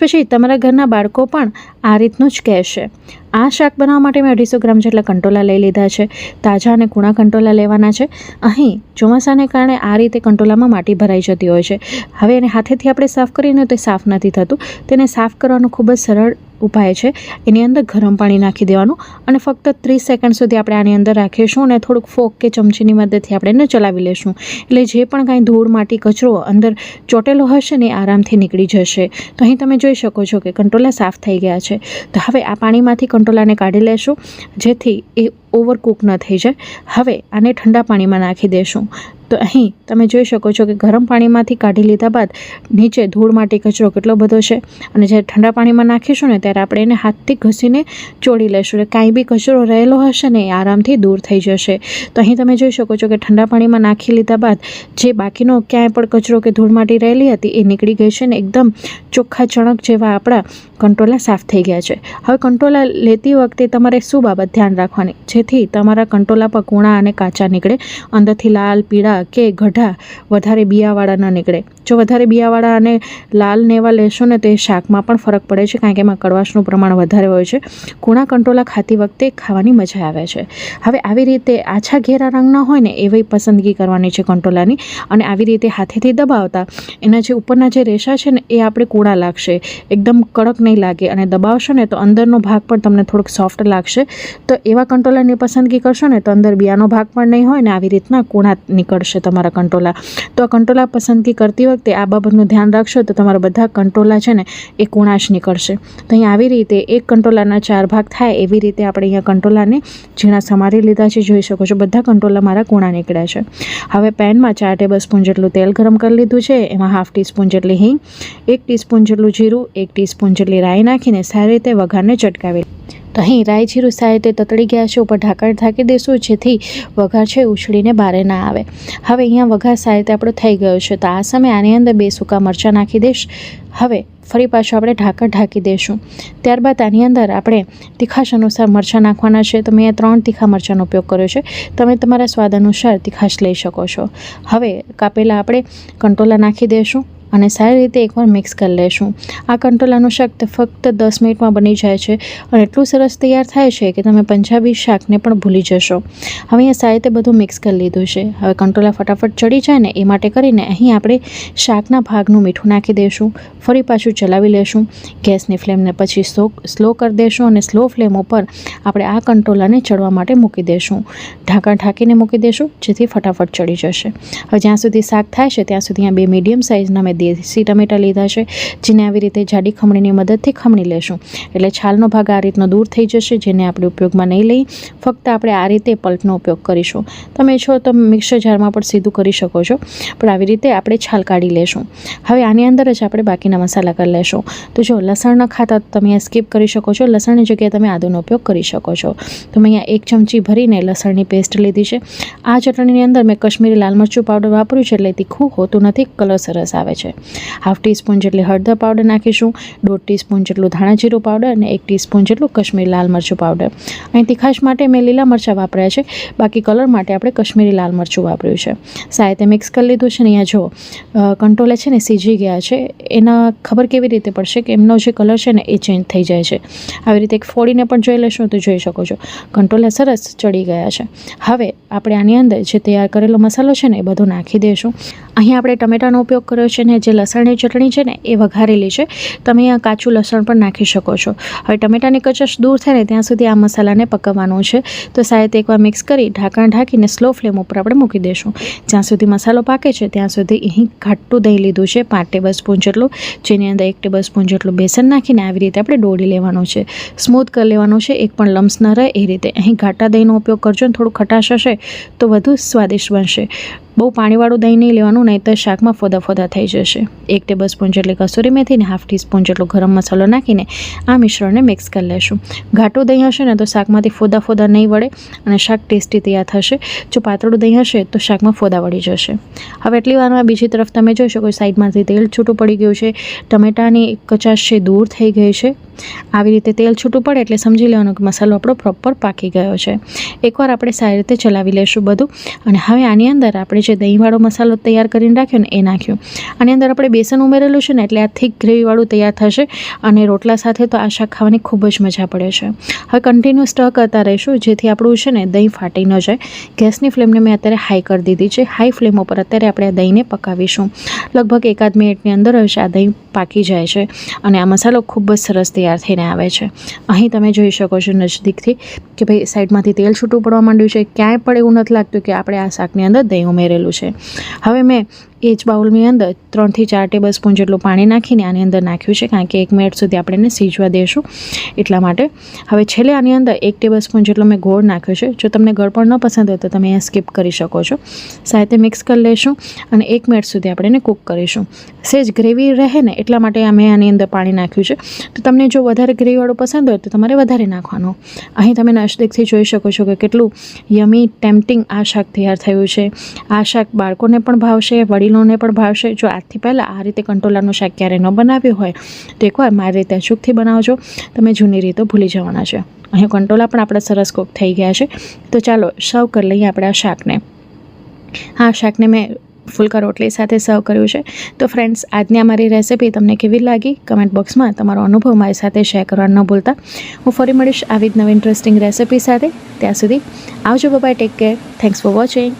પછી તમારા ઘરના બાળકો પણ આ રીતનું જ કહેશે. આ શાક બનાવવા માટે મેં અઢીસો ગ્રામ જેટલા કંટોલા લઈ લીધા છે. તાજા અને કૂણા કંટોલા લેવાના છે. અહીં ચોમાસાને કારણે આ રીતે કંટોલામાં માટી ભરાઈ જતી હોય છે. હવે એને હાથેથી આપણે સાફ કરીને તો સાફ નથી થતું. તેને સાફ કરવાનો ખૂબ જ સરળ ઉપાય છે. એની અંદર ગરમ પાણી નાખી દેવાનું અને ફક્ત ત્રીસ સેકન્ડ સુધી આપણે આની અંદર રાખીશું અને થોડુંક ફોક કે ચમચીની મદદથી આપણે એને ચલાવી લેશું. એટલે જે પણ કાંઈ ધૂળ, માટી, કચરો અંદર ચોટેલો હશે ને આરામથી નીકળી જશે. તો અહીં તમે જોઈ શકો છો કે કંટોલા સાફ થઈ ગયા છે. તો હવે આ પાણીમાંથી કંટોલાને કાઢી લેશું. જેથી એ ઓવરકૂક ન થઈ જાય. હવે આને ઠંડા પાણીમાં નાખી દેશું. તો અહીં તમે જોઈ શકો છો કે ગરમ પાણીમાંથી કાઢી લીધા બાદ નીચે ધૂળ માટી કચરો કેટલો બધો છે. અને જ્યારે ઠંડા પાણીમાં નાખીશું ને ત્યારે આપણે એને હાથથી ઘસીને ચોડી લેશું. એટલે કાંઈ બી કચરો રહેલો હશે ને એ આરામથી દૂર થઈ જશે. તો અહીં તમે જોઈ શકો છો કે ઠંડા પાણીમાં નાખી લીધા બાદ જે બાકીનો ક્યાંય પણ કચરો કે ધૂળ માટી રહેલી હતી એ નીકળી ગઈ છે ને એકદમ ચોખ્ખા ચણક જેવા આપણા કંટ્રોલા સાફ થઈ ગયા છે. હવે કંટ્રોલા લેતી વખતે તમારે શું બાબત ધ્યાન રાખવાની? જેથી તમારા કંટોલા પર કૂણા અને કાચા નીકળે. અંદરથી લાલ, પીળા કે ગઢા વધારે બિયાવાળા ન નીકળે. જો વધારે બિયાવાળા અને લાલ ને એવા લેશો ને તો એ શાકમાં પણ ફરક પડે છે, કારણ કે એમાં કડવાશનું પ્રમાણ વધારે હોય છે. કૂણા કંટોલા ખાતી વખતે ખાવાની મજા આવે છે. હવે આવી રીતે આછા ઘેરા રંગના હોય ને એવી પસંદગી કરવાની છે કંટોલાની અને આવી રીતે હાથેથી દબાવતા એના જે ઉપરના જે રેશા છે ને એ આપણે કૂણા લાગશે. એકદમ કડક નહીં લાગે અને દબાવશો ને તો અંદરનો ભાગ પણ તમને થોડોક સોફ્ટ લાગશે. તો એવા કંટોલાની પસંદગી કરશો ને તો અંદર બિયાનો ભાગ પણ નહીં હોય ને આવી રીતના કૂણા નીકળશે તમારા કંટોલા. તો આ કંટોલા પસંદગી કરતી વખતે આ બાબતનું ધ્યાન રાખશો તો તમારા બધા કંટોલા છે ને એ કુણાશ નીકળશે. તો અહીં આવી રીતે એક કંટોલાના ચાર ભાગ થાય એવી રીતે આપણે અહીંયા કંટોલાને ઝીણા સમારી લીધા છે. જોઈ શકો છો બધા કંટોલા મારા કૂણા નીકળ્યા છે. હવે પેનમાં ચાર ટેબલ સ્પૂન જેટલું તેલ ગરમ કરી લીધું છે. એમાં હાફ ટીસ્પૂન જેટલી હિંગ, એક ટીસ્પૂન જેટલું જીરું, એક ટીસ્પૂન જેટલી રાઈ નાખીને સારી રીતે વઘારને ચટકાવી તો અહીં રાઈ જીરું સારી રીતે તતળી ગયા છે. ઉપર ઢાંકણ ઢાંકી દઈશું જેથી વઘાર છે ઉછળીને બારે ના આવે. હવે અહીંયા વઘાર સારી રીતે આપણો થઈ ગયો છે. તો આ સમયે આની અંદર બે સૂકા મરચાં નાખી દઈશ. હવે ફરી પાછું આપણે ઢાંકણ ઢાંકી દઈશું ત્યારબાદ આની અંદર આપણે તીખાશ અનુસાર મરચાં નાખવાના છે. તો મેં ત્રણ તીખા મરચાંનો ઉપયોગ કર્યો છે. તમે તમારા સ્વાદ અનુસાર તીખાશ લઈ શકો છો. હવે કાપેલા આપણે કંટોલા નાખી દઈશું અને સારી રીતે એકવાર મિક્સ કરી લેશું. આ કંટોલાનું શાક ફક્ત દસ મિનિટમાં બની જાય છે અને એટલું સરસ તૈયાર થાય છે કે તમે પંજાબી શાકને પણ ભૂલી જશો. હવે અહીંયા સારી રીતે બધું મિક્સ કરી લીધું છે. હવે કંટોલા ફટાફટ ચડી જાય ને એ માટે કરીને અહીં આપણે શાકના ભાગનું મીઠું નાખી દઈશું ફરી પાછું ચલાવી લેશું. ગેસની ફ્લેમને પછી સ્લો સ્લો કરી દઈશું અને સ્લો ફ્લેમ ઉપર આપણે આ કંટોલાને ચડવા માટે મૂકી દઈશું ઢાંકણ ઢાંકીને મૂકી દઈશું જેથી ફટાફટ ચડી જશે. હવે જ્યાં સુધી શાક થાય છે, ત્યાં સુધી અહીંયા બે મીડિયમ સાઇઝના મેં દેશી ટમેટા લીધા છે, જેને આવી રીતે જાડી ખમણીની મદદથી ખમણી લેશું. એટલે છાલનો ભાગ આ રીતનો દૂર થઈ જશે, જેને આપણે ઉપયોગમાં નહીં લઈ ફક્ત આપણે આ રીતે પલ્પનો ઉપયોગ કરીશું. તમે છો તો મિક્સર જારમાં પણ સીધું કરી શકો છો, પણ આવી રીતે આપણે છાલ કાઢી લેશું. હવે આની અંદર જ આપણે બાકીના મસાલા કરી લેશું. તો જો લસણ ન ખાતા તમે સ્કીપ કરી શકો છો, લસણની જગ્યાએ તમે આદુનો ઉપયોગ કરી શકો છો. તો મેં અહીંયા એક ચમચી ભરીને લસણની પેસ્ટ લીધી છે. આ ચટણીની અંદર મેં કશ્મીરી લાલ મરચું પાવડર વાપર્યું છે, એટલે તીખું હોતું નથી, કલર સરસ આવે છે. હાફ ટીસ્પૂન જેટલી હળદર પાવડર નાખીશું, દોઢ ટીસ્પૂન જેટલું ધાણા જીરું પાવડર અને એક ટીસ્પૂન જેટલું કશ્મીરી લાલ મરચું પાવડર અહીં તીખાશ માટે મેં લીલા મરચાં વાપર્યા છે, બાકી કલર માટે આપણે કશ્મીરી લાલ મરચું વાપર્યું છે. રીતે મિક્સ કરી લીધું છે ને અહીંયા જો કંટ્રોલે છે ને સીજી ગયા છે, એના ખબર કેવી રીતે પડશે કે એમનો જે કલર છે ને એ ચેન્જ થઈ જાય છે. આવી રીતે એક ફોડીને પણ જોઈ લેશું તો જોઈ શકો છો. કંટ્રોલે સરસ ચડી ગયા છે. હવે આપણે આની અંદર જે તૈયાર કરેલો મસાલો છે ને એ બધો નાખી દઈશું અહીં આપણે ટમેટાનો ઉપયોગ કર્યો છે ને જે લસણની ચટણી છે ને, એ વઘારેલી છે. તમે અહીંયા કાચું લસણ પણ નાખી શકો છો. હવે ટમેટાની કચશ દૂર થાય ને, ત્યાં સુધી આ મસાલાને પકવવાનો છે. તો સાહેબ એકવાર મિક્સ કરી ઢાંકણ ઢાંકીને સ્લો ફ્લેમ ઉપર આપણે મૂકી દઈશું જ્યાં સુધી મસાલો પાકે છે, ત્યાં સુધી અહીં ઘાટું દહીં લીધું છે, પાંચ ટેબલ સ્પૂન જેટલું. જેની અંદર એક ટેબલ સ્પૂન જેટલું બેસન નાખીને આવી રીતે આપણે ડોળી લેવાનું છે. સ્મૂથ કરી લેવાનું છે, એક પણ લમ્સ ન રહે એ રીતે. અહીં ઘાટા દહીંનો ઉપયોગ કરજો ને, થોડું ખટાશ હશે તો વધુ સ્વાદિષ્ટ બનશે. બહુ પાણીવાળું દહીં નહીં લેવાનું નહીં તો શાકમાં ફોદા ફોદા થઈ જશે. એક ટેબલ સ્પૂન જેટલી કસૂરી મેથી ને હાફ ટીસ્પૂન જેટલો ગરમ મસાલો નાખીને આ મિશ્રણને મિક્સ કરી લેશું. ઘાટું દહીં હશે ને તો શાકમાંથી ફોદા ફોદા નહીં વળે અને શાક ટેસ્ટી તૈયાર થશે. જો પાતળું દહીં હશે તો શાકમાં ફોદા વળી જશે. હવે એટલી વારમાં બીજી તરફ તમે જોઈ શકો સાઈડમાંથી તેલ છૂટું પડી ગયું છે. ટમેટાની કચાશ છે, દૂર થઈ ગઈ છે. આવી રીતે તેલ છૂટું પડે એટલે સમજી લેવાનું કે મસાલો આપણો પ્રોપર પાકી ગયો છે. એકવાર આપણે સારી રીતે ચલાવી લેશું બધું. અને હવે આની અંદર આપણે જે દહીંવાળો મસાલો તૈયાર કરીને રાખ્યો ને એ નાખ્યો. આની અંદર આપણે બેસન ઉમેરેલું છે ને એટલે આ થીક ગ્રેવીવાળું તૈયાર થશે અને રોટલા સાથે તો આ શાક ખાવાની ખૂબ જ મજા પડે છે. હવે કન્ટિન્યુ સ્ટ કરતા રહીશું, જેથી આપણું છે ને દહીં ફાટી ન જાય. ગેસની ફ્લેમને મેં અત્યારે હાઈ કરી દીધી છે. હાઈ ફ્લેમ ઉપર અત્યારે આપણે આ દહીંને પકાવીશું. લગભગ એકાદ મિનિટની અંદર હશે આ દહીં પાકી જાય છે અને આ મસાલો ખૂબ જ સરસ તૈયાર થઈને આવે છે. અહીં તમે જોઈ શકો છો નજદીકથી કે ભાઈ સાઈડમાંથી તેલ છૂટું પડવા માંડ્યું છે. ક્યાંય પણ એવું નથી લાગતું કે આપણે આ શાકની અંદર દહીં ઉમેરેલું છે. હવે મેં એ જ બાઉલની અંદર ત્રણથી ચાર ટેબલ સ્પૂન જેટલું પાણી નાખીને આની અંદર નાખ્યું છે, કારણ કે એક મિનિટ સુધી આપણે સીજવા દેશું એટલા માટે. હવે છેલ્લે આની અંદર એક ટેબલ સ્પૂન જેટલો મેં ગોળ નાખ્યો છે. જો તમને ગળપણ ન પસંદ હોય તો તમે અહીંયા સ્કીપ કરી શકો છો. સાથે મિક્સ કરી લઈશું અને એક મિનિટ સુધી આપણે એને કૂક કરીશું. સેજ ગ્રેવી રહે ને એટલા માટે આ મેં આની અંદર પાણી નાખ્યું છે. તો તમને જો વધારે ગ્રેવીવાળું પસંદ હોય તો તમારે વધારે નાખવાનું. અહીં તમે નજદીકથી જોઈ શકો છો કે કેટલું યમી, ટેમ્પટિંગ આ શાક તૈયાર થયું છે. આ શાક બાળકોને પણ ભાવશે, વડીલોને પણ ભાવશે. જો આજથી પહેલાં આ રીતે કંટોલાનું શાક ક્યારે ન બનાવ્યું હોય તો એકવાર મારી રીતે અચૂકથી બનાવજો. તમે જૂની રીતો ભૂલી જવાના છે. અહીં કંટોલા પણ આપણા સરસ કૂક થઈ ગયા છે. તો ચાલો સર્વ કરી લઈએ આપણે આ શાકને. હા શાકને મેં ફુલકા રોટલી સાથે સર્વ કર્યું છે. તો ફ્રેન્ડ્સ આજની અમારી રેસિપી તમને કેવી લાગી? કમેન્ટ બોક્સમાં તમારો અનુભવ મારી સાથે શેર કરવા ન ભૂલતા. હું ફરી મળીશ આવી જ નવી ઇન્ટરેસ્ટિંગ રેસિપી સાથે. ત્યાં સુધી આવજો bye take care thanks for watching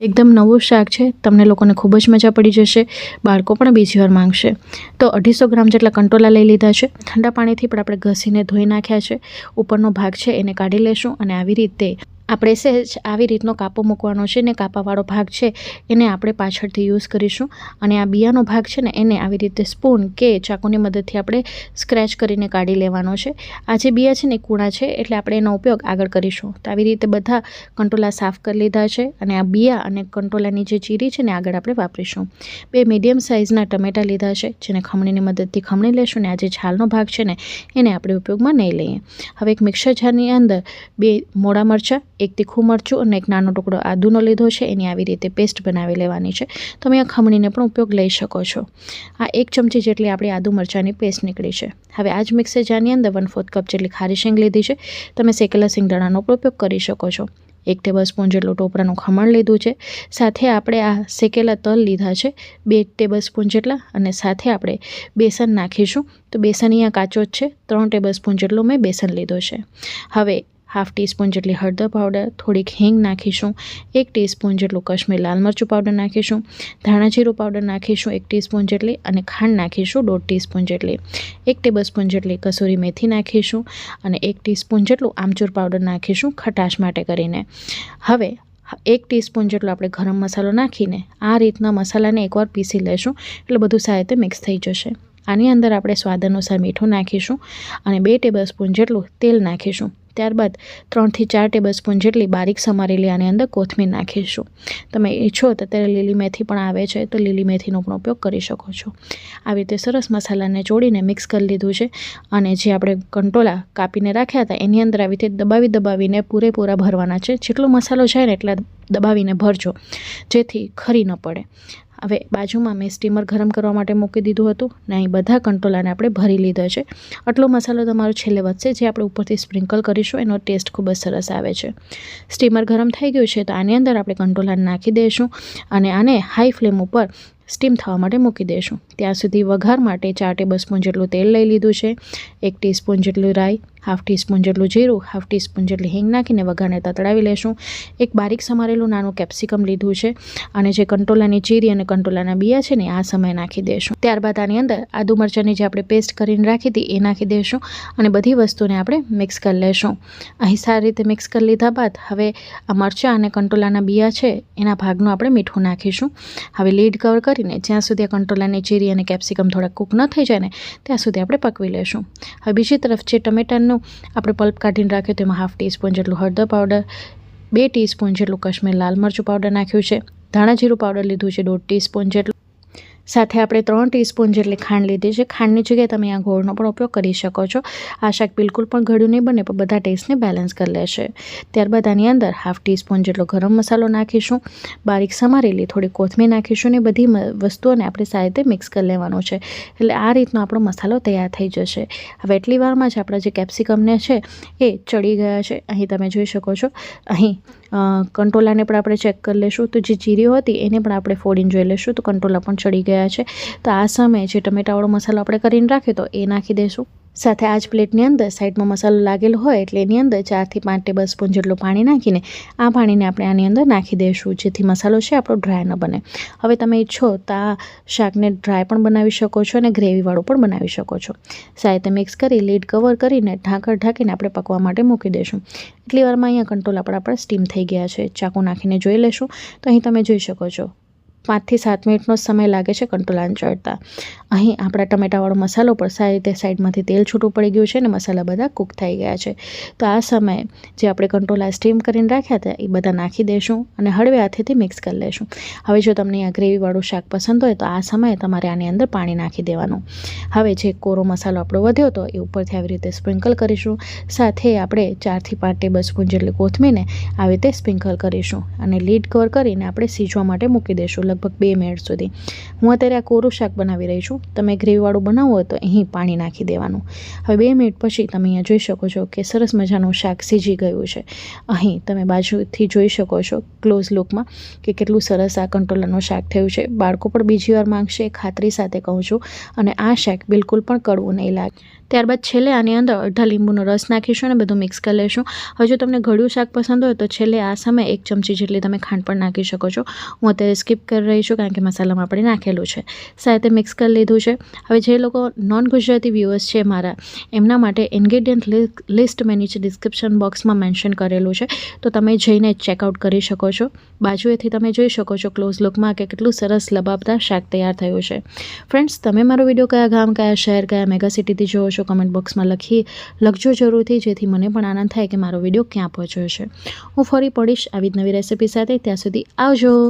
એકદમ નવું શાક છે. તમને લોકોને ખૂબ જ મજા પડી જશે. બાળકો પણ બીજી વાર માંગશે. તો અઢીસો ગ્રામ જેટલા કંટોલા લઈ લીધા છે. ઠંડા પાણીથી પણ આપણે ઘસીને ધોઈ નાખ્યા છે. ઉપરનો ભાગ છે એને કાઢી લેશું અને આવી રીતે આપણે સહેજ આવી રીતનો કાપો મૂકવાનો છે ને કાપાવાળો ભાગ છે, એને આપણે પાછળથી યુઝ કરીશું. અને આ બિયાનો ભાગ છે ને, એને આવી રીતે સ્પૂન કે ચાકુની મદદથી આપણે સ્ક્રેચ કરીને કાઢી લેવાનો છે. આ જે બિયા છે ને કૂણા છે, એટલે આપણે એનો ઉપયોગ આગળ કરીશું. તો આવી રીતે બધા કંટોલા સાફ કરી લીધા છે અને આ બિયા અને કંટોલાની જે ચીરી છે ને, આગળ આપણે વાપરીશું. બે મીડિયમ સાઇઝના ટમેટા લીધા છે, જેને ખમણીની મદદથી ખમણી લેશું ને આ જે છાલનો ભાગ છે ને, એને આપણે ઉપયોગમાં નહીં લઈએ. હવે એક મિક્સર જારની અંદર બે મોડા મરચાં એક તીખું મરચું અને એક નાનો ટુકડો આદુનો લીધો છે. એની આવી રીતે પેસ્ટ બનાવી લેવાની છે. તમે આ ખમણીને પણ ઉપયોગ લઈ શકો છો. આ એક ચમચી જેટલી આપણી આદુ મરચાંની પેસ્ટ નીકળી છે. હવે આ જ મિક્સર જારની અંદર વન ફોર્થ કપ જેટલી ખારી શેંગ લીધી છે. તમે શેકેલા સિંગદાણાનો પણ ઉપયોગ કરી શકો છો. એક ટેબલ સ્પૂન જેટલું ટોપરાનું ખમણ લીધું છે. સાથે આપણે આ શેકેલા તલ લીધા છે. બે ટેબલ સ્પૂન જેટલા અને સાથે આપણે બેસન નાખીશું. તો બેસન અહીંયા કાચો જ છે. ત્રણ ટેબલ સ્પૂન જેટલું મેં બેસન લીધો છે. હવે હાફ ટીસ્પૂન જેટલી હળદર પાવડર થોડીક હિંગ નાખીશું, એક ટીસ્પૂન જેટલું કશ્મીર લાલ મરચું પાવડર નાખીશું, ધાણા જીરું પાવડર નાખીશું એક ટીસ્પૂન જેટલી અને ખાંડ નાખીશું દોઢ ટીસ્પૂન જેટલી. એક ટેબલ સ્પૂન જેટલી કસૂરી મેથી નાખીશું અને એક ટીસ્પૂન જેટલું આમચૂર પાવડર નાખીશું ખટાશ માટે કરીને. હવે, એક ટીસ્પૂન જેટલો આપણે ગરમ મસાલો નાખીને આ રીતના મસાલાને એકવાર પીસી લેશું એટલે બધું સાહિત્ય મિક્સ થઈ જશે. આની અંદર આપણે સ્વાદ અનુસાર મીઠું નાખીશું અને બે ટેબલ સ્પૂન જેટલું તેલ નાખીશું. ત્યારબાદ ત્રણથી ચાર ટેબલ સ્પૂન જેટલી બારીક સમારેલી આની અંદર કોથમીર નાખીશું. તમે ઈચ્છો તો ત્યારે લીલી મેથી પણ આવે છે તો લીલી મેથીનો પણ ઉપયોગ કરી શકો છો. આવી રીતે સરસ મસાલાને જોડીને મિક્સ કરી લીધું છે અને જે આપણે કંટોલા કાપીને રાખ્યા હતા એની અંદર આવી રીતે દબાવી દબાવીને પૂરેપૂરા ભરવાના છે. જેટલો મસાલો જાય ને એટલા દબાવીને ભરજો, જેથી ખરી ન પડે. હવે બાજુમાં મેં સ્ટીમર ગરમ કરવા માટે મૂકી દીધું હતું ને અહીં બધા કંટોલાને આપણે ભરી લીધો છે. આટલો મસાલો તમારો છેલ્લે વધશે જે આપણે ઉપરથી સ્પ્રિંકલ કરીશું, એનો ટેસ્ટ ખૂબ જ સરસ આવે છે. સ્ટીમર ગરમ થઈ ગયું છે તો આની અંદર આપણે કંટોલાને નાખી દઈશું અને આને હાઈ ફ્લેમ ઉપર સ્ટીમ થવા માટે મૂકી દઈશું. ત્યાં સુધી વઘાર માટે ચાર ટેબલ જેટલું તેલ લઈ લીધું છે, એક ટીસ્પૂન જેટલું રાઈ હાફ ટીસ્પૂન જેટલું જીરું હાફ ટીસ્પૂન જેટલી હિંગ નાખીને વઘારને તતડાવી લેશું. એક બારીક સમારેલું નાનું કેપ્સિકમ લીધું છે અને જે કંટોલાની ચીરી અને કંટોલાના બિયા છે ને, આ સમય નાખી દઈશું ત્યારબાદ આની અંદર આદુ મરચાંની જે આપણે પેસ્ટ કરીને રાખી હતી, એ નાખી દઈશું અને બધી વસ્તુને આપણે મિક્સ કરી લેશું. અહીં સારી રીતે મિક્સ કરી લીધા બાદ હવે આ મરચાં અને કંટોલાના બિયા છે, એના ભાગનું આપણે મીઠું નાખીશું. હવે લીડ કવર કરીને જ્યાં સુધી આ કંટોલાની ચીરી અને કેપ્સિકમ થોડા કૂક ન થઈ જાય ને, ત્યાં સુધી આપણે પકવી લેશું. હવે બીજી તરફ જે ટમેટાનું આપણે પલ્પ કાઢીને રાખ્યો, તેમાં હાફ ટીસ્પૂન જેટલું હળદર પાવડર, બે ટીસ્પૂન જેટલું કાશ્મીર લાલ મરચું પાવડર નાખ્યું છે. ધાણા જીરું પાવડર લીધું છે, દોઢ ટીસ્પૂન જેટલું સાથે આપણે ત્રણ ટીસ્પૂન જેટલી ખાંડ લીધી છે. ખાંડની જગ્યાએ તમે આ ગોળનો પણ ઉપયોગ કરી શકો છો. આ શાક બિલકુલ પણ ઘડ્યું નહીં બને, પણ બધા ટેસ્ટને બેલેન્સ કરી લેશે ત્યારબાદ આની અંદર હાફ ટીસ્પૂન જેટલો ગરમ મસાલો નાખીશું. બારીક સમારેલી થોડી કોથમીર નાખીશું ને બધી વસ્તુઓને આપણે સારી મિક્સ કરી લેવાનું છે. એટલે આ રીતનો આપણો મસાલો તૈયાર થઈ જશે. હવે એટલી વારમાં જ આપણા જે કેપ્સિકમને છે, એ ચડી ગયા છે. અહીં તમે જોઈ શકો છો. અહીં કંટોલાને પણ આપણે ચેક કરી લેશું. તો જે જીરીઓ હતી એને પણ આપણે ફોડીને જોઈ લેશું. તો કંટોલા પણ ચડી ગયા છે. તો આ સમયે જે ટમેટાવાળો મસાલો આપણે કરીને રાખ્યો તો એ નાખી દઈશું સાથે આ જ પ્લેટની અંદર સાઈડમાં મસાલો લાગેલો હોય એટલે એની અંદર ચારથી પાંચ ટેબલ સ્પૂન જેટલું પાણી નાખીને આ પાણીને આપણે આની અંદર નાખી દઈશું, જેથી મસાલો છે આપણો ડ્રાય ન બને. હવે તમે ઈચ્છો તો આ શાકને ડ્રાય પણ બનાવી શકો છો અને ગ્રેવીવાળું પણ બનાવી શકો છો. સાથે મિક્સ કરી લીડ કવર કરીને ઢાંકણ ઢાંકીને આપણે પકવા માટે મૂકી દઈશું. એટલી વારમાં અહીંયા કંટ્રોલ આપણા આપણા સ્ટીમ થઈ ગયા છે. ચાકુ નાખીને જોઈ લેશું. તો અહીં તમે જોઈ શકો છો. પાંચથી સાત મિનિટનો સમય લાગે છે કંટ્રોલાન ચડતા અહીં આપણા ટમેટાવાળો મસાલો પણ સારી રીતે સાઈડમાંથી તેલ છૂટું પડી ગયું છે અને મસાલા બધા કૂક થઈ ગયા છે. તો આ સમયે જે આપણે કંટોલા સ્ટીમ કરીને રાખ્યા હતા, એ બધા નાખી દઈશું અને હળવે હાથેથી મિક્સ કરી લઈશું હવે જો તમને આ ગ્રેવીવાળું શાક પસંદ હોય તો આ સમયે તમારે આની અંદર પાણી નાખી દેવાનું. હવે જે કોરો મસાલો આપણો વધ્યો હતો, એ ઉપરથી આવી રીતે સ્પ્રિંકલ કરીશું. સાથે આપણે ચારથી પાંચ ટેબલ સ્પૂન જેટલી કોથમીને આવી રીતે સ્પ્રિંકલ કરીશું અને લીડ કવર કરીને આપણે સીજવા માટે મૂકી દઈશું લગભગ બે મિનિટ સુધી. હું અત્યારે આ કોરું શાક બનાવી રહી છું. તમે ગ્રેવીવાળું બનાવવું હોય તો અહીં પાણી નાખી દેવાનું. હવે બે મિનિટ પછી તમે અહીંયા જોઈ શકો છો કે સરસ મજાનું શાક સીજી ગયું છે. અહીં તમે બાજુથી જોઈ શકો છો ક્લોઝ લુકમાં કે કેટલું સરસ આ કંટ્રોલરનું શાક થયું છે. બાળકો પણ બીજી વાર માંગશે, ખાતરી સાથે કહું છું. અને આ શાક બિલકુલ પણ કડવું નહીં લાગે. ત્યારબાદ છેલ્લે આની અંદર અડધા લીંબુનો રસ નાખીશું અને બધું મિક્સ કરી લઈશું. હવે તમને ગળ્યું શાક પસંદ હોય તો છેલ્લે આ સમયે એક ચમચી જેટલી તમે ખાંડ પણ નાખી શકો છો. હું અત્યારે સ્કીપ કરી રહી છું કારણ કે મસાલામાં આપણે નાખેલું છે. સાથે મિક્સ કરી લીધું છે. હવે જે લોકો નોન ગુજરાતી વ્યૂઅર્સ છે મારા, એમના માટે ઇન્ગ્રેડિયન્ટ લિસ્ટ મેં નીચે ડિસ્ક્રિપ્શન બોક્સમાં મેન્શન કરેલું છે. તો તમે જઈને ચેકઆઉટ કરી શકો છો. બાજુએથી તમે જોઈ શકો છો ક્લોઝ લુકમાં કે કેટલું સરસ લબાબદાર શાક તૈયાર થયું છે. ફ્રેન્ડ્સ તમે મારો વીડિયો કયા ગામ, કયા શહેર, કયા મેગા સિટીથી જોવો છો? કમેન્ટ બોક્સમાં લખી, લખજો જરૂરથી, જેથી મને પણ આનંદ થાય કે મારો વીડિયો ક્યાં પહોંચ્યો છે. હું ફરી પડીશ આવી જ નવી રેસિપી સાથે. ત્યાં સુધી આવજો.